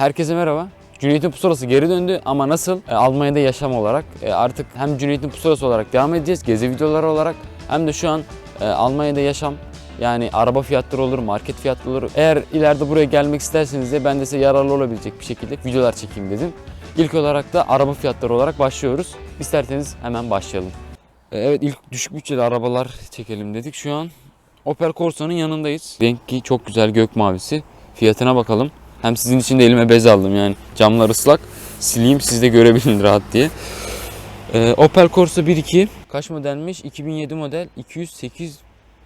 Herkese merhaba. Cüneyt'in pusulası geri döndü ama nasıl? E, Almanya'da yaşam olarak. E, artık hem Cüneyt'in pusulası olarak devam edeceğiz, gezi videoları olarak hem de şu an e, Almanya'da yaşam yani araba fiyatları olur, market fiyatları olur. Eğer ileride buraya gelmek isterseniz de ben de size yararlı olabilecek bir şekilde videolar çekeyim dedim. İlk olarak da araba fiyatları olarak başlıyoruz. İsterseniz hemen başlayalım. E, Evet ilk düşük bütçeli arabalar çekelim dedik. Şu an Opel Corsa'nın yanındayız. Rengi çok güzel gök mavisi. Fiyatına bakalım. Hem sizin için de elime bez aldım yani camlar ıslak. Sileyim siz de görebilin rahat diye. Ee, Opel Corsa 1.2 kaç modelmiş? 2007 model 208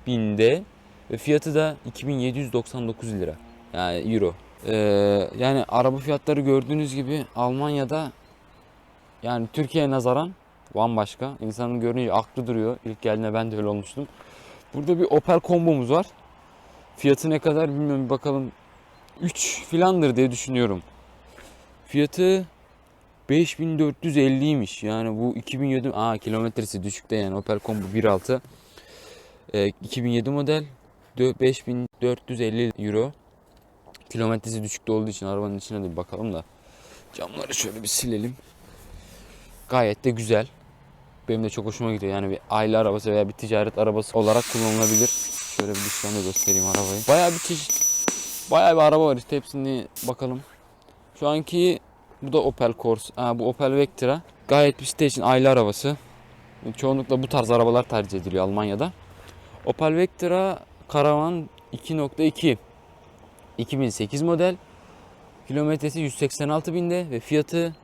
binde ve fiyatı da 2799 lira. Yani euro. Ee, yani araba fiyatları gördüğünüz gibi Almanya'da yani Türkiye'ye nazaran bambaşka. İnsanın görünce aklı duruyor. İlk geldiğinde ben de öyle olmuştum. Burada bir Opel kombomuz var. Fiyatı ne kadar bilmiyorum bakalım. 3 filandır diye düşünüyorum. Fiyatı 5450'ymiş. Yani bu 2007 aa kilometresi düşükte yani Opel Combo 1.6. Ee, 2007 model dö- 5450 euro. Kilometresi düşükte olduğu için arabanın içine de bir bakalım da. Camları şöyle bir silelim. Gayet de güzel. Benim de çok hoşuma gidiyor. Yani bir aile arabası veya bir ticaret arabası olarak kullanılabilir. Şöyle bir dıştan da göstereyim arabayı. Bayağı bir çeşit Bayağı bir araba var işte hepsini bakalım. Şu anki bu da Opel Corsa. Bu Opel Vectra. Gayet bir site için aile arabası. Çoğunlukla bu tarz arabalar tercih ediliyor Almanya'da. Opel Vectra Karavan 2.2 2008 model. Kilometresi 186 binde ve fiyatı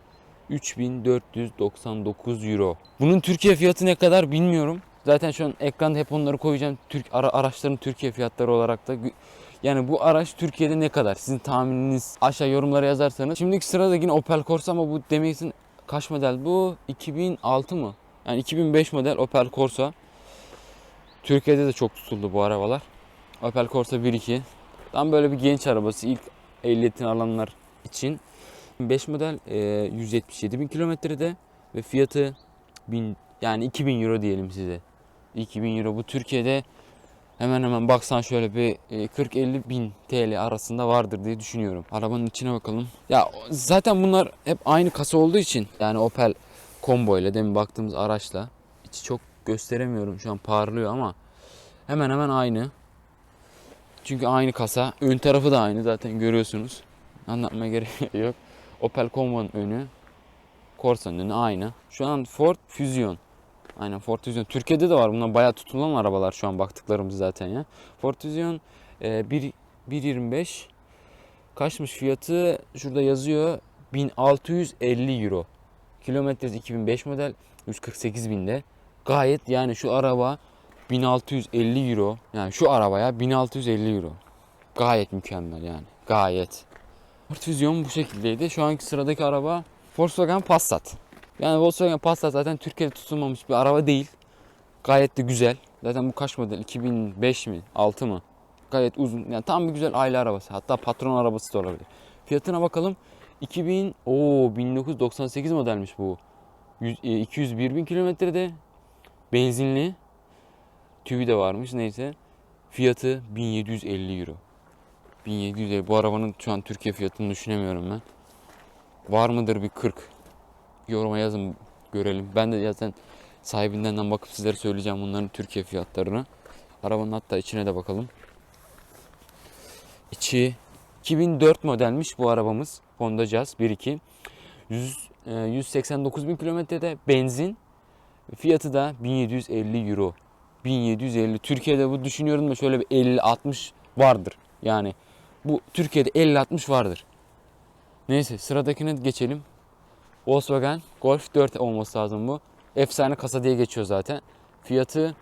3499 euro. Bunun Türkiye fiyatı ne kadar bilmiyorum. Zaten şu an ekranda hep onları koyacağım. Türk ara, araçların Türkiye fiyatları olarak da yani bu araç Türkiye'de ne kadar? Sizin tahmininiz aşağı yorumlara yazarsanız. Şimdiki sırada yine Opel Corsa ama bu demeksin kaç model bu? 2006 mı? Yani 2005 model Opel Corsa. Türkiye'de de çok tutuldu bu arabalar. Opel Corsa 1.2. Tam böyle bir genç arabası ilk ehliyetini alanlar için. 5 model e, 177 bin kilometrede ve fiyatı 1000 yani 2000 euro diyelim size. 2000 euro bu Türkiye'de hemen hemen baksan şöyle bir e, 40-50 bin TL arasında vardır diye düşünüyorum. Arabanın içine bakalım. Ya zaten bunlar hep aynı kasa olduğu için yani Opel Combo ile demin baktığımız araçla içi çok gösteremiyorum şu an parlıyor ama hemen hemen aynı. Çünkü aynı kasa. Ön tarafı da aynı zaten görüyorsunuz. Anlatmaya gerek yok. Opel Combo'nun önü Corsa'nın önü aynı. Şu an Ford Fusion. Aynen Ford Fusion. Türkiye'de de var. Bunlar bayağı tutulan arabalar şu an baktıklarımız zaten ya. Ford Fusion e, bir- 1.25 kaçmış fiyatı şurada yazıyor 1650 euro. Kilometresi 2005 model 148 binde. Gayet yani şu araba 1650 euro. Yani şu arabaya 1650 euro. Gayet mükemmel yani. Gayet. Ford Fusion bu şekildeydi. Şu anki sıradaki araba Volkswagen Passat. Yani Volkswagen Passat zaten Türkiye'de tutulmamış bir araba değil. Gayet de güzel. Zaten bu kaç model? 2005 mi? 6 mı? Gayet uzun. Yani tam bir güzel aile arabası. Hatta patron arabası da olabilir. Fiyatına bakalım. 2000 o 1998 modelmiş bu. 100, e, 201 bin kilometrede. Benzinli. TÜVİ de varmış neyse. Fiyatı 1750 euro. 1750. Bu arabanın şu an Türkiye fiyatını düşünemiyorum ben. Var mıdır bir 40? Yoruma yazın görelim. Ben de zaten sahibinden bakıp sizlere söyleyeceğim bunların Türkiye fiyatlarını. Arabanın hatta içine de bakalım. İçi 2004 modelmiş bu arabamız. Honda Jazz 1.2. 100, e, 189 bin kilometrede benzin. Fiyatı da 1750 euro. 1750. Türkiye'de bu düşünüyorum da şöyle bir 50-60 vardır. Yani bu Türkiye'de 50-60 vardır. Neyse sıradakine geçelim. Volkswagen Golf 4 olması lazım bu. Efsane kasa diye geçiyor zaten. Fiyatı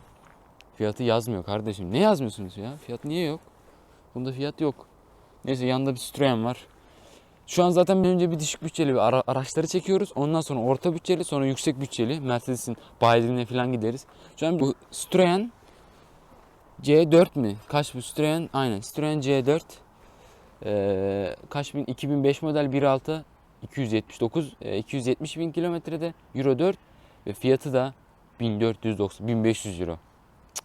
fiyatı yazmıyor kardeşim. Ne yazmıyorsunuz ya? Fiyat niye yok? Bunda fiyat yok. Neyse yanında bir Citroen var. Şu an zaten bir önce bir düşük bütçeli bir ara- araçları çekiyoruz. Ondan sonra orta bütçeli, sonra yüksek bütçeli. Mercedes'in bayilerine falan gideriz. Şu an bu Citroen C4 mi? Kaç bu Citroen? Aynen. Citroen C4. Ee, kaç bin? 2005 model 1.6 279 e, 270 bin kilometrede Euro 4 ve fiyatı da 1490 1500 euro. Cık.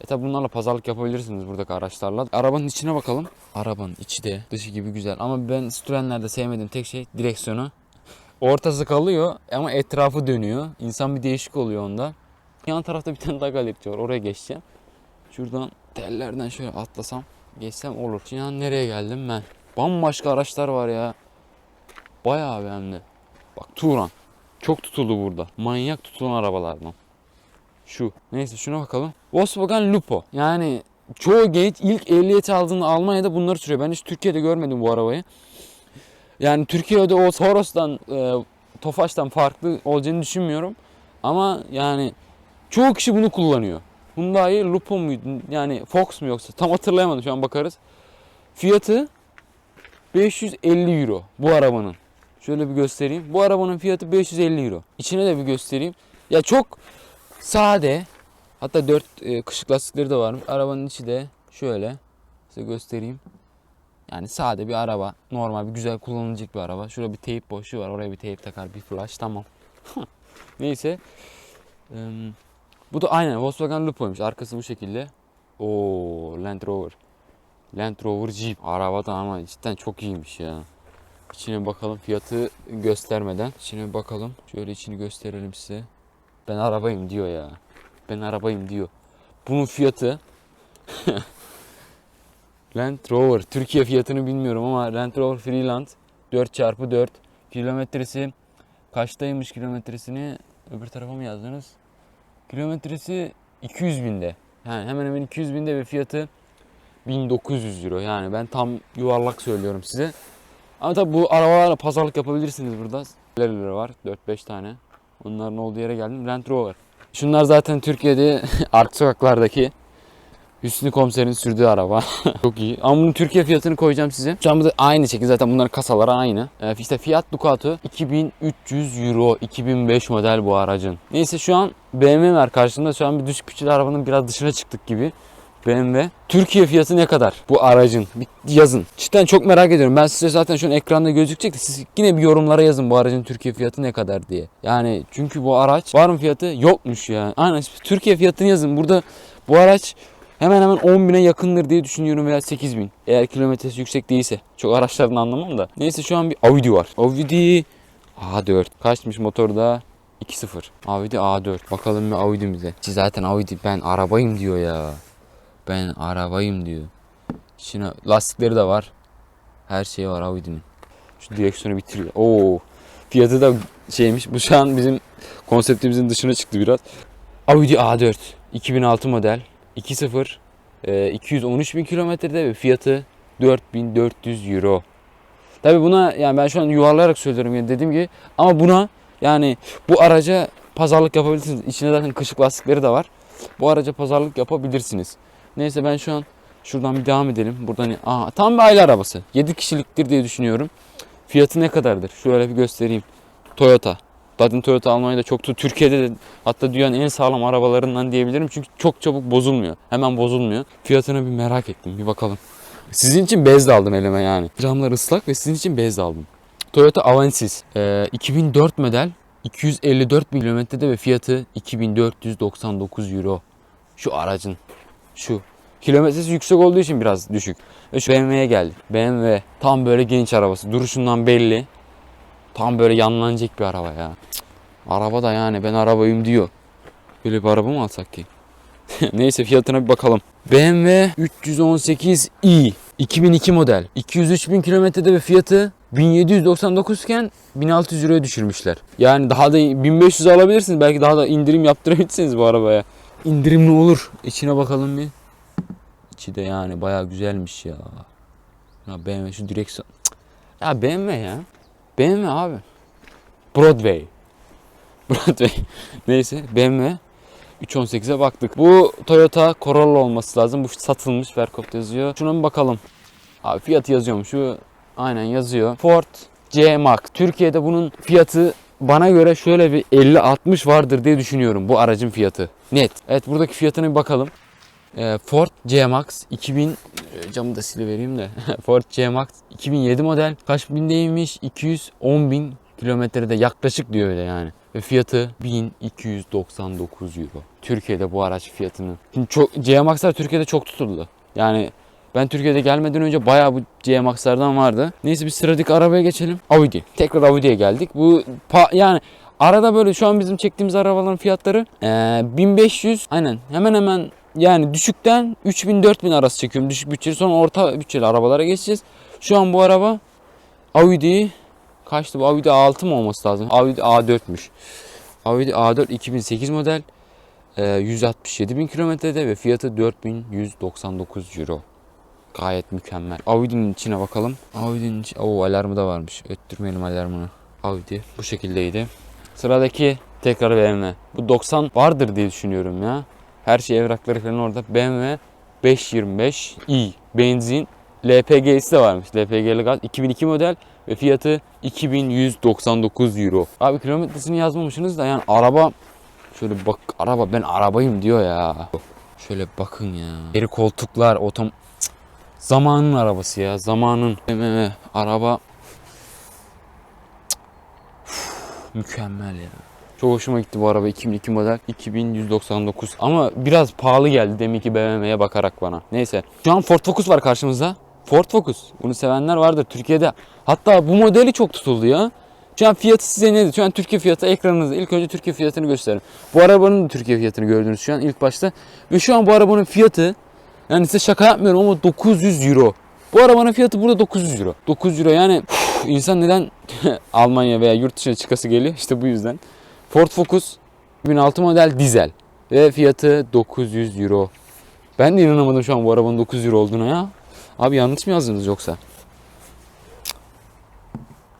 E tabi bunlarla pazarlık yapabilirsiniz buradaki araçlarla. Arabanın içine bakalım. Arabanın içi de dışı gibi güzel. Ama ben Citroen'lerde sevmediğim tek şey direksiyonu. Ortası kalıyor ama etrafı dönüyor. İnsan bir değişik oluyor onda. Yan tarafta bir tane daha galerikçi var. Oraya geçeceğim. Şuradan tellerden şöyle atlasam geçsem olur. Şimdi nereye geldim ben? Bambaşka araçlar var ya. Bayağı de. Bak Turan. Çok tutuldu burada. Manyak tutulan arabalardan. Şu. Neyse şuna bakalım. Volkswagen Lupo. Yani çoğu genç ilk ehliyeti aldığında Almanya'da bunları sürüyor. Ben hiç Türkiye'de görmedim bu arabayı. Yani Türkiye'de o Toros'tan, e, Tofaş'tan farklı olacağını düşünmüyorum. Ama yani çoğu kişi bunu kullanıyor. Hyundai Lupo muydu? Yani Fox mu yoksa? Tam hatırlayamadım şu an bakarız. Fiyatı 550 euro bu arabanın. Şöyle bir göstereyim. Bu arabanın fiyatı 550 euro. İçine de bir göstereyim. Ya çok sade. Hatta 4 kışık lastikleri de var. Arabanın içi de şöyle. Size göstereyim. Yani sade bir araba. Normal bir güzel kullanılacak bir araba. Şurada bir teyp boşluğu var. Oraya bir teyp takar. Bir flash. Tamam. Neyse. Eee, bu da aynen Volkswagen Lupo'ymuş. Arkası bu şekilde. Oo Land Rover. Land Rover Jeep. Araba da ama cidden çok iyiymiş ya. İçine bakalım fiyatı göstermeden. İçine bakalım. Şöyle içini gösterelim size. Ben arabayım diyor ya. Ben arabayım diyor. Bunun fiyatı Land Rover. Türkiye fiyatını bilmiyorum ama Land Rover Freeland 4x4 kilometresi kaçtaymış kilometresini öbür tarafa mı yazdınız? Kilometresi 200 binde. Yani hemen hemen 200 binde ve fiyatı 1900 euro. Yani ben tam yuvarlak söylüyorum size. Ama tabi bu arabalarla pazarlık yapabilirsiniz burada. Neler var? 4-5 tane. Onların olduğu yere geldim. Land Rover. Şunlar zaten Türkiye'de arka sokaklardaki Hüsnü komiserin sürdüğü araba. Çok iyi. Ama bunun Türkiye fiyatını koyacağım size. Şu an bu da aynı şekilde zaten bunların kasaları aynı. Ee, işte Fiat Ducato 2300 euro 2005 model bu aracın. Neyse şu an BMW var karşımda. Şu an bir düşük bütçeli arabanın biraz dışına çıktık gibi. BMW. Türkiye fiyatı ne kadar bu aracın? Bir yazın. Cidden çok merak ediyorum. Ben size zaten şu an ekranda gözükecek de siz yine bir yorumlara yazın bu aracın Türkiye fiyatı ne kadar diye. Yani çünkü bu araç var mı fiyatı? Yokmuş ya. Aynen Türkiye fiyatını yazın. Burada bu araç hemen hemen 10 bine yakındır diye düşünüyorum veya 8 bin. Eğer kilometresi yüksek değilse. Çok araçlarını anlamam da. Neyse şu an bir Audi var. Audi A4. Kaçmış motorda? 2.0. Audi A4. Bakalım bir Audi'mize. Zaten Audi ben arabayım diyor ya. Ben arabayım diyor. Şimdi lastikleri de var. Her şey var Audi'nin. Şu direksiyonu bitiriyor. Oo. Fiyatı da şeymiş. Bu şu an bizim konseptimizin dışına çıktı biraz. Audi A4 2006 model 2.0 e, 213 bin kilometrede ve fiyatı 4400 euro. Tabi buna yani ben şu an yuvarlayarak söylüyorum yani dediğim gibi ama buna yani bu araca pazarlık yapabilirsiniz. İçinde zaten kışık lastikleri de var. Bu araca pazarlık yapabilirsiniz. Neyse ben şu an şuradan bir devam edelim. Buradan aa, tam bir aile arabası. 7 kişiliktir diye düşünüyorum. Fiyatı ne kadardır? Şöyle bir göstereyim. Toyota. Zaten Toyota Almanya'da çok. Türkiye'de de hatta dünyanın en sağlam arabalarından diyebilirim. Çünkü çok çabuk bozulmuyor. Hemen bozulmuyor. Fiyatını bir merak ettim. Bir bakalım. Sizin için bez de aldım elime yani. Camlar ıslak ve sizin için bez de aldım. Toyota Avensis. Ee, 2004 model. 254 bin kilometrede ve fiyatı 2499 euro. Şu aracın. Şu. Kilometresi yüksek olduğu için biraz düşük. Ve şu BMW'ye geldik. BMW tam böyle genç arabası. Duruşundan belli. Tam böyle yanlanacak bir araba ya. Cık. Araba da yani ben arabayım diyor. Böyle bir araba mı alsak ki? Neyse fiyatına bir bakalım. BMW 318i 2002 model. 203 bin kilometrede ve fiyatı 1799 iken 1600 euroya düşürmüşler. Yani daha da 1500 alabilirsiniz. Belki daha da indirim yaptırabilirsiniz bu arabaya. İndirim ne olur? İçine bakalım bir. İçi de yani bayağı güzelmiş ya. Ya BMW şu direksiyon. Cık. Ya BMW ya. BMW abi. Broadway. Broadway. Neyse BMW 318'e baktık. Bu Toyota Corolla olması lazım. Bu satılmış. Verkop yazıyor. Şuna bir bakalım. Abi fiyatı yazıyorum. Şu aynen yazıyor. Ford C-Max. Türkiye'de bunun fiyatı bana göre şöyle bir 50-60 vardır diye düşünüyorum bu aracın fiyatı. Net. Evet buradaki fiyatına bir bakalım. Ee, Ford C-Max 2000 e, camı da silivereyim de Ford C-Max 2007 model kaç bindeymiş 210 bin kilometrede yaklaşık diyor öyle yani ve fiyatı 1299 euro. Türkiye'de bu araç fiyatının. Şimdi çok CMAX'lar Türkiye'de çok tutuldu. Yani ben Türkiye'de gelmeden önce bayağı bu CMAX'lardan vardı. Neyse biz sıradaki arabaya geçelim. Audi. Tekrar Audi'ye geldik. Bu yani arada böyle şu an bizim çektiğimiz arabaların fiyatları eee, 1500 aynen hemen hemen yani düşükten 3000-4000 arası çekiyorum düşük bütçeli. Sonra orta bütçeli arabalara geçeceğiz. Şu an bu araba Audi kaçtı bu Audi A6 mı olması lazım? Audi A4'müş. Audi A4 2008 model. Ee, 167 bin kilometrede ve fiyatı 4199 euro. Gayet mükemmel. Audi'nin içine bakalım. Audi'nin içi... Oo alarmı da varmış. Öttürmeyelim alarmını. Audi bu şekildeydi. Sıradaki tekrar BMW. Bu 90 vardır diye düşünüyorum ya. Her şey evrakları falan orada. BMW 525i. Benzin. LPG'si de varmış. LPG'li gaz. 2002 model ve fiyatı 2199 euro. Abi kilometresini yazmamışsınız da yani araba şöyle bak araba ben arabayım diyor ya. Şöyle bakın ya. Geri koltuklar otom Cık. zamanın arabası ya zamanın BMW araba Cık. Üf, mükemmel ya. Çok hoşuma gitti bu araba 2002 model 2199 ama biraz pahalı geldi deminki BMW'ye bakarak bana. Neyse. Şu an Ford Focus var karşımızda. Ford Focus. Bunu sevenler vardır Türkiye'de. Hatta bu modeli çok tutuldu ya. Şu an fiyatı size nedir? Şu an Türkiye fiyatı ekranınızda. İlk önce Türkiye fiyatını gösterin. Bu arabanın da Türkiye fiyatını gördünüz şu an ilk başta. Ve şu an bu arabanın fiyatı yani size şaka yapmıyorum ama 900 euro. Bu arabanın fiyatı burada 900 euro. 900 euro yani üf, insan neden Almanya veya yurt dışına çıkası geliyor? İşte bu yüzden. Ford Focus 2006 model dizel ve fiyatı 900 euro. Ben de inanamadım şu an bu arabanın 900 euro olduğuna ya. Abi yanlış mı yazdınız yoksa?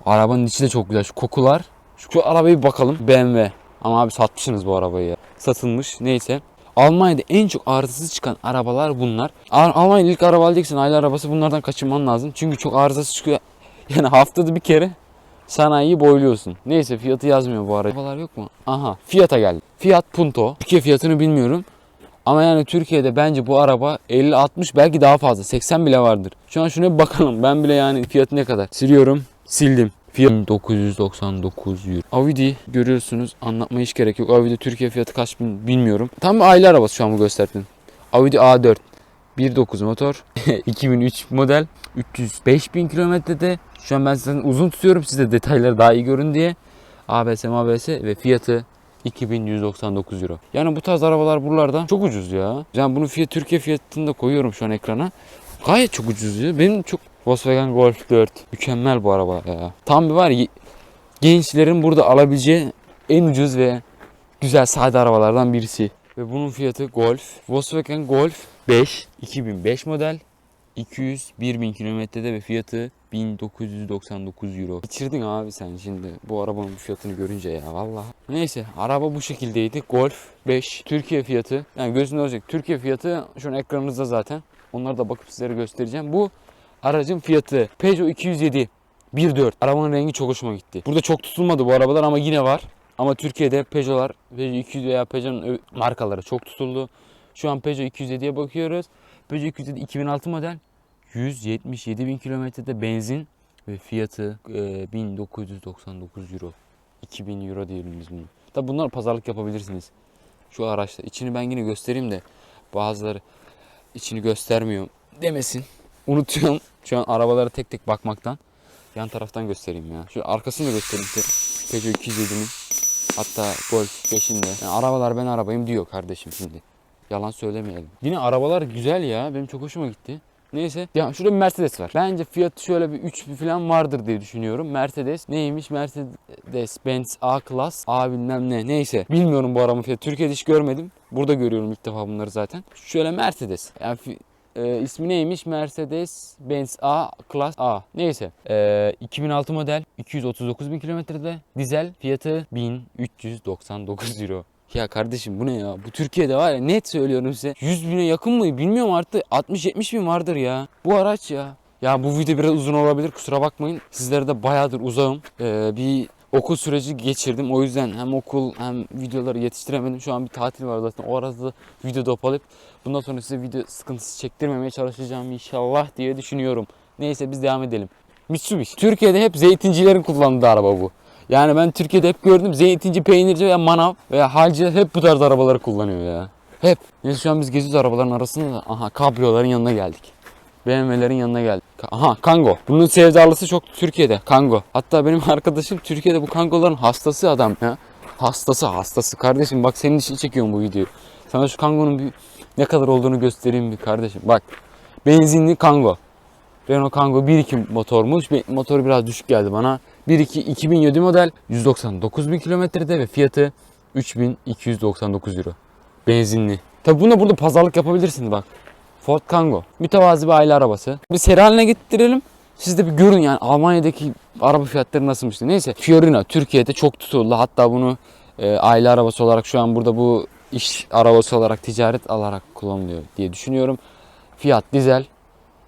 Arabanın içi de çok güzel. Şu kokular. Şu, şu arabaya bir bakalım. BMW. Ama abi satmışsınız bu arabayı ya. Satılmış. Neyse. Almanya'da en çok arızasız çıkan arabalar bunlar. Al- Almanya'da ilk araba alacaksın. Aile arabası bunlardan kaçınman lazım. Çünkü çok arızası çıkıyor. Yani haftada bir kere sanayiyi boyluyorsun. Neyse fiyatı yazmıyor bu araba. Arabalar yok mu? Aha fiyata geldi. Fiyat Punto. Türkiye fiyatını bilmiyorum. Ama yani Türkiye'de bence bu araba 50-60 belki daha fazla 80 bile vardır. Şu an şuna bir bakalım. Ben bile yani fiyatı ne kadar? Siliyorum. Sildim. Fiyat 999 euro. Audi görüyorsunuz. Anlatmaya hiç gerek yok. Audi Türkiye fiyatı kaç bin bilmiyorum. Tam bir aile arabası şu an bu gösterdiğim. Audi A4. 1.9 motor. 2003 model. 305 bin kilometrede. Şu an ben sizden uzun tutuyorum. Size detayları daha iyi görün diye. ABS, MABS ve fiyatı 2199 euro. Yani bu tarz arabalar buralarda çok ucuz ya. Yani bunu fiyat Türkiye fiyatını da koyuyorum şu an ekrana. Gayet çok ucuz ya. Benim çok Volkswagen Golf 4 mükemmel bu araba ya. Tam bir var gençlerin burada alabileceği en ucuz ve güzel sade arabalardan birisi. Ve bunun fiyatı Golf. Volkswagen Golf 5 2005 model 201 bin kilometrede ve fiyatı 1999 euro. Geçirdin abi sen şimdi bu arabanın fiyatını görünce ya vallahi. Neyse araba bu şekildeydi. Golf 5 Türkiye fiyatı. Yani gözünde olacak. Türkiye fiyatı şu an ekranınızda zaten. Onları da bakıp sizlere göstereceğim. Bu aracın fiyatı Peugeot 207 1.4. Arabanın rengi çok hoşuma gitti. Burada çok tutulmadı bu arabalar ama yine var. Ama Türkiye'de Peugeot'lar, Peugeot 200 veya Peugeot'un markaları çok tutuldu. Şu an Peugeot 207'ye bakıyoruz. Peugeot 207 2006 model 177 bin kilometrede benzin ve fiyatı e, 1999 euro. 2000 euro diyelim bunu. Tabi bunlar pazarlık yapabilirsiniz. Şu araçta. İçini ben yine göstereyim de bazıları içini göstermiyor demesin. Unutuyorum şu an arabalara tek tek bakmaktan. Yan taraftan göstereyim ya. Şu arkasını da göstereyim. Peugeot 207'nin hatta Golf 5'in de. Yani arabalar ben arabayım diyor kardeşim şimdi. Yalan söylemeyelim. Yine arabalar güzel ya. Benim çok hoşuma gitti. Neyse. Ya şurada bir Mercedes var. Bence fiyatı şöyle bir 3 falan vardır diye düşünüyorum. Mercedes neymiş? Mercedes Benz A Class A bilmem ne. Neyse. Bilmiyorum bu arabanın fiyatı. Türkiye'de hiç görmedim. Burada görüyorum ilk defa bunları zaten. Şöyle Mercedes. Yani e, ismi neymiş? Mercedes Benz A Class A. Neyse. E, 2006 model 239 bin kilometrede. Dizel fiyatı 1399 euro. Ya kardeşim bu ne ya? Bu Türkiye'de var ya net söylüyorum size. 100 bine yakın mı? Bilmiyorum artık. 60-70 bin vardır ya. Bu araç ya. Ya bu video biraz uzun olabilir kusura bakmayın. Sizlere de bayağıdır uzağım. Ee, bir okul süreci geçirdim. O yüzden hem okul hem videoları yetiştiremedim. Şu an bir tatil var zaten. O arada video topalayıp bundan sonra size video sıkıntısı çektirmemeye çalışacağım inşallah diye düşünüyorum. Neyse biz devam edelim. Mitsubishi. Türkiye'de hep zeytincilerin kullandığı araba bu. Yani ben Türkiye'de hep gördüm zeytinci, peynirci veya manav veya halcı hep bu tarz arabaları kullanıyor ya. Hep. Neyse şu an biz geziyoruz arabaların arasında da. Aha kabriyoların yanına geldik. BMW'lerin yanına geldik. Aha Kango. Bunun sevdalısı çok Türkiye'de. Kango. Hatta benim arkadaşım Türkiye'de bu Kangoların hastası adam ya. Hastası hastası. Kardeşim bak senin için çekiyorum bu videoyu. Sana şu Kango'nun bir ne kadar olduğunu göstereyim bir kardeşim. Bak. Benzinli Kango. Renault Kangoo 1.2 motormuş. Motoru biraz düşük geldi bana. 1.2 2007 model 199 bin kilometrede ve fiyatı 3299 euro. Benzinli. Tabi buna burada pazarlık yapabilirsiniz bak. Ford Kangoo. Mütevazi bir aile arabası. Bir seri haline getirelim. Siz de bir görün yani Almanya'daki araba fiyatları nasılmış. diye. Neyse Fiorino Türkiye'de çok tutuldu. Hatta bunu e, aile arabası olarak şu an burada bu iş arabası olarak ticaret alarak kullanılıyor diye düşünüyorum. Fiyat dizel.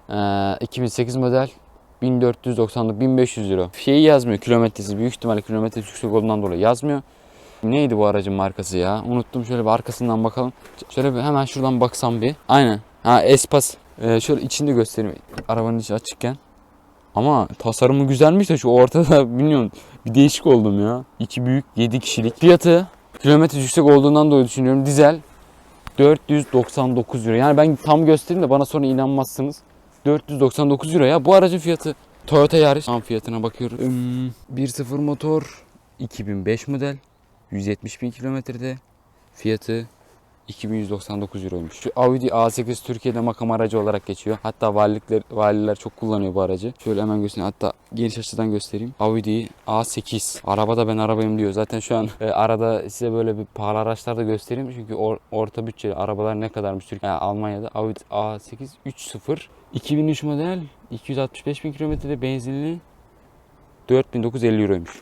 Ee, 2008 model 1490 1500 euro. Şeyi yazmıyor kilometresi büyük ihtimalle kilometresi yüksek olduğundan dolayı yazmıyor. Neydi bu aracın markası ya? Unuttum şöyle bir arkasından bakalım. Şöyle bir hemen şuradan baksam bir. Aynen. Ha Espas. Ee, şöyle içinde göstereyim. Arabanın içi açıkken. Ama tasarımı güzelmiş de şu ortada bilmiyorum bir değişik oldum ya. İçi büyük 7 kişilik. Fiyatı kilometre yüksek olduğundan dolayı düşünüyorum. Dizel 499 euro. Yani ben tam göstereyim de bana sonra inanmazsınız. 499 euro ya bu aracın fiyatı. Toyota Yaris. Tam fiyatına bakıyorum. Hmm, 1.0 motor 2005 model 170 bin kilometrede fiyatı 2199 euroymuş. Şu Audi A8 Türkiye'de makam aracı olarak geçiyor. Hatta valilikler, valiler çok kullanıyor bu aracı. Şöyle hemen göstereyim. Hatta geniş açıdan göstereyim. Audi A8. Arabada ben arabayım diyor. Zaten şu an e, arada size böyle bir pahalı araçlar da göstereyim. Çünkü or- orta bütçeli arabalar ne kadarmış Türkiye yani Almanya'da. Audi A8 3.0 2003 model 265 bin kilometrede benzinli 4950 euroymuş.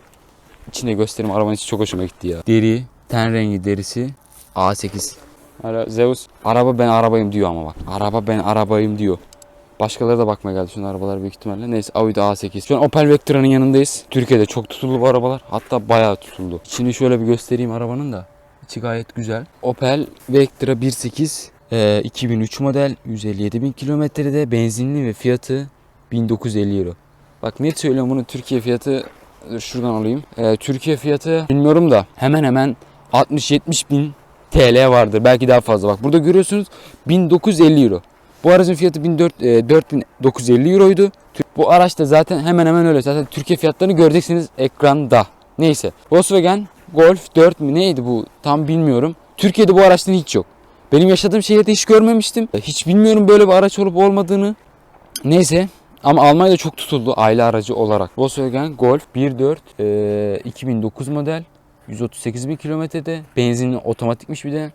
İçinde göstereyim. Arabanın içi çok hoşuma gitti ya. Deri, ten rengi derisi A8. Ara, Zeus. Araba ben arabayım diyor ama bak. Araba ben arabayım diyor. Başkaları da bakmaya geldi şunun arabalar büyük ihtimalle. Neyse Audi A8. Şu an Opel Vectra'nın yanındayız. Türkiye'de çok tutuldu bu arabalar. Hatta bayağı tutuldu. İçini şöyle bir göstereyim arabanın da. İçi gayet güzel. Opel Vectra 1.8 e, 2003 model 157 bin kilometrede benzinli ve fiyatı 1950 euro. Bak net söylüyorum bunun Türkiye fiyatı şuradan alayım. E, Türkiye fiyatı bilmiyorum da hemen hemen 60-70 bin TL vardır. Belki daha fazla. Bak burada görüyorsunuz 1950 euro. Bu aracın fiyatı 1400, e, 4950 euroydu. Tür- Bu araç da zaten hemen hemen öyle. Zaten Türkiye fiyatlarını göreceksiniz ekranda. Neyse. Volkswagen Golf 4 mi neydi bu tam bilmiyorum. Türkiye'de bu araçtan hiç yok. Benim yaşadığım şehirde hiç görmemiştim. Hiç bilmiyorum böyle bir araç olup olmadığını. Neyse ama Almanya'da çok tutuldu aile aracı olarak. Volkswagen Golf 1.4 e, 2009 model 138 bin kilometrede benzinli otomatikmiş bir de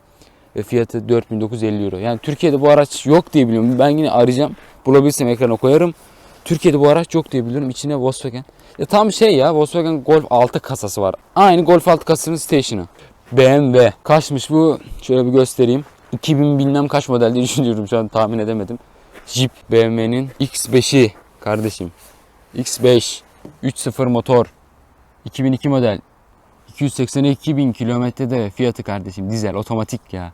ve fiyatı 4950 euro. Yani Türkiye'de bu araç yok diye biliyorum. Ben yine arayacağım. Bulabilirsem ekrana koyarım. Türkiye'de bu araç yok diye biliyorum. İçine Volkswagen. Ya tam şey ya Volkswagen Golf 6 kasası var. Aynı Golf 6 kasasının station'ı. BMW. Kaçmış bu? Şöyle bir göstereyim. 2000 bilmem kaç model diye düşünüyorum şu an tahmin edemedim. Jeep BMW'nin X5'i kardeşim. X5 3.0 motor 2002 model 282 bin kilometrede fiyatı kardeşim dizel otomatik ya.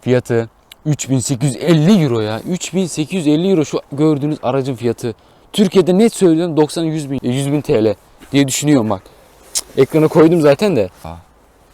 Fiyatı 3850 euro ya. 3850 euro şu gördüğünüz aracın fiyatı. Türkiye'de net söylüyorum 90-100 bin, 100 bin TL diye düşünüyorum bak. Cık, Ekrana koydum zaten de.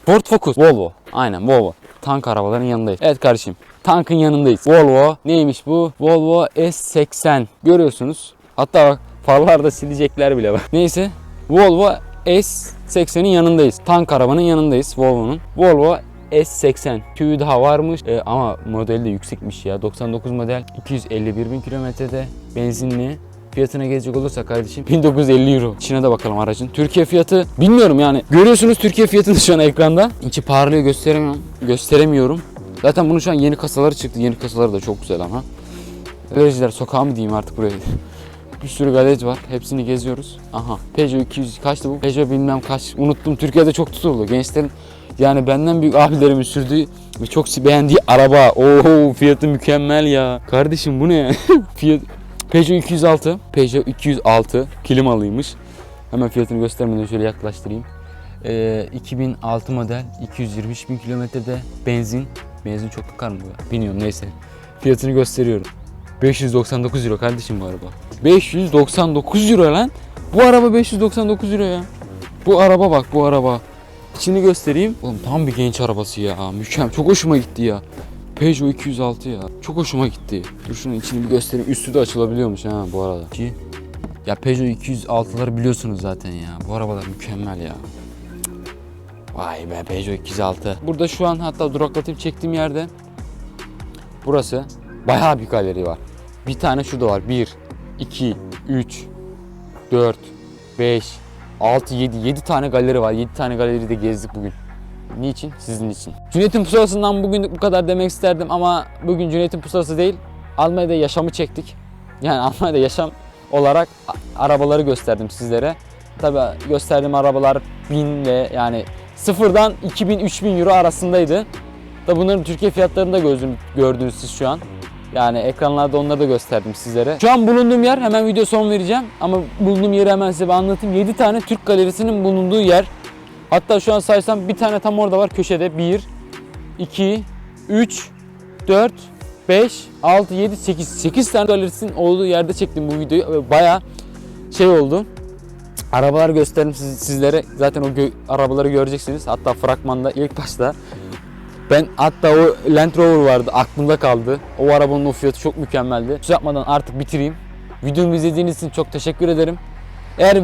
Ford Focus, Volvo. Aynen Volvo. Tank arabaların yanındayız. Evet kardeşim. Tankın yanındayız. Volvo. Neymiş bu? Volvo S80. Görüyorsunuz. Hatta bak farlarda silecekler bile var. Neyse. Volvo S80'in yanındayız. Tank arabanın yanındayız Volvo'nun. Volvo S80. Tüyü daha varmış Ee, ama modeli de yüksekmiş ya. 99 model 251 bin kilometrede benzinli. Fiyatına gelecek olursa kardeşim 1950 euro. İçine de bakalım aracın. Türkiye fiyatı bilmiyorum yani. Görüyorsunuz Türkiye fiyatını şu an ekranda. İçi parlıyor gösteremiyorum. Gösteremiyorum. Zaten bunun şu an yeni kasaları çıktı. Yeni kasaları da çok güzel ama. Öğrenciler sokağı mı diyeyim artık buraya. Bir sürü galerici var. Hepsini geziyoruz. Aha. Peugeot 200 kaçtı bu? Peugeot bilmem kaç. Unuttum. Türkiye'de çok tutuldu. Gençlerin yani benden büyük abilerimin sürdüğü ve çok beğendiği araba. Oo fiyatı mükemmel ya. Kardeşim bu ne? Fiyat Peugeot 206. Peugeot 206 klimalıymış. Hemen fiyatını göstermeden şöyle yaklaştırayım. Ee, 2006 model 223 bin kilometrede benzin. Benzin çok tukar mı bu ya? Neyse. Fiyatını gösteriyorum. 599 euro kardeşim bu araba. 599 euro lan. Bu araba 599 euro ya. Bu araba bak bu araba. İçini göstereyim. Oğlum tam bir genç arabası ya. Mükemmel. Çok hoşuma gitti ya. Peugeot 206 ya. Çok hoşuma gitti. Dur şunun içini bir göstereyim. Üstü de açılabiliyormuş ha bu arada. Ki ya Peugeot 206'ları biliyorsunuz zaten ya. Bu arabalar mükemmel ya. Vay be Peugeot 206. Burada şu an hatta duraklatıp çektiğim yerde burası bayağı bir galeri var. Bir tane şurada var. 1, 2, 3, 4, 5, 6, 7. 7 tane galeri var. 7 tane galeri de gezdik bugün. Niçin? Sizin için. Cüneyt'in pusulasından bugün bu kadar demek isterdim ama bugün Cüneyt'in pusulası değil. Almanya'da yaşamı çektik. Yani Almanya'da yaşam olarak arabaları gösterdim sizlere. Tabi gösterdiğim arabalar 1000 ve yani sıfırdan 2000-3000 euro arasındaydı. Da bunların Türkiye fiyatlarını da gördünüz siz şu an. Yani ekranlarda onları da gösterdim sizlere. Şu an bulunduğum yer hemen video son vereceğim ama bulunduğum yeri hemen size anlatayım. 7 tane Türk galerisinin bulunduğu yer. Hatta şu an saysam bir tane tam orada var köşede. 1, 2, 3, 4, 5, 6, 7, 8. 8 tane galerisinin olduğu yerde çektim bu videoyu. Baya şey oldu. Arabalar gösterdim siz- sizlere. Zaten o gö- arabaları göreceksiniz. Hatta fragmanda ilk başta ben hatta o Land Rover vardı aklımda kaldı. O arabanın o fiyatı çok mükemmeldi. Su yapmadan artık bitireyim. Videomu izlediğiniz için çok teşekkür ederim. Eğer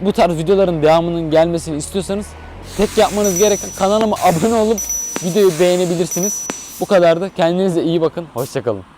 bu tarz videoların devamının gelmesini istiyorsanız tek yapmanız gereken kanalıma abone olup videoyu beğenebilirsiniz. Bu kadardı. Kendinize iyi bakın. Hoşçakalın.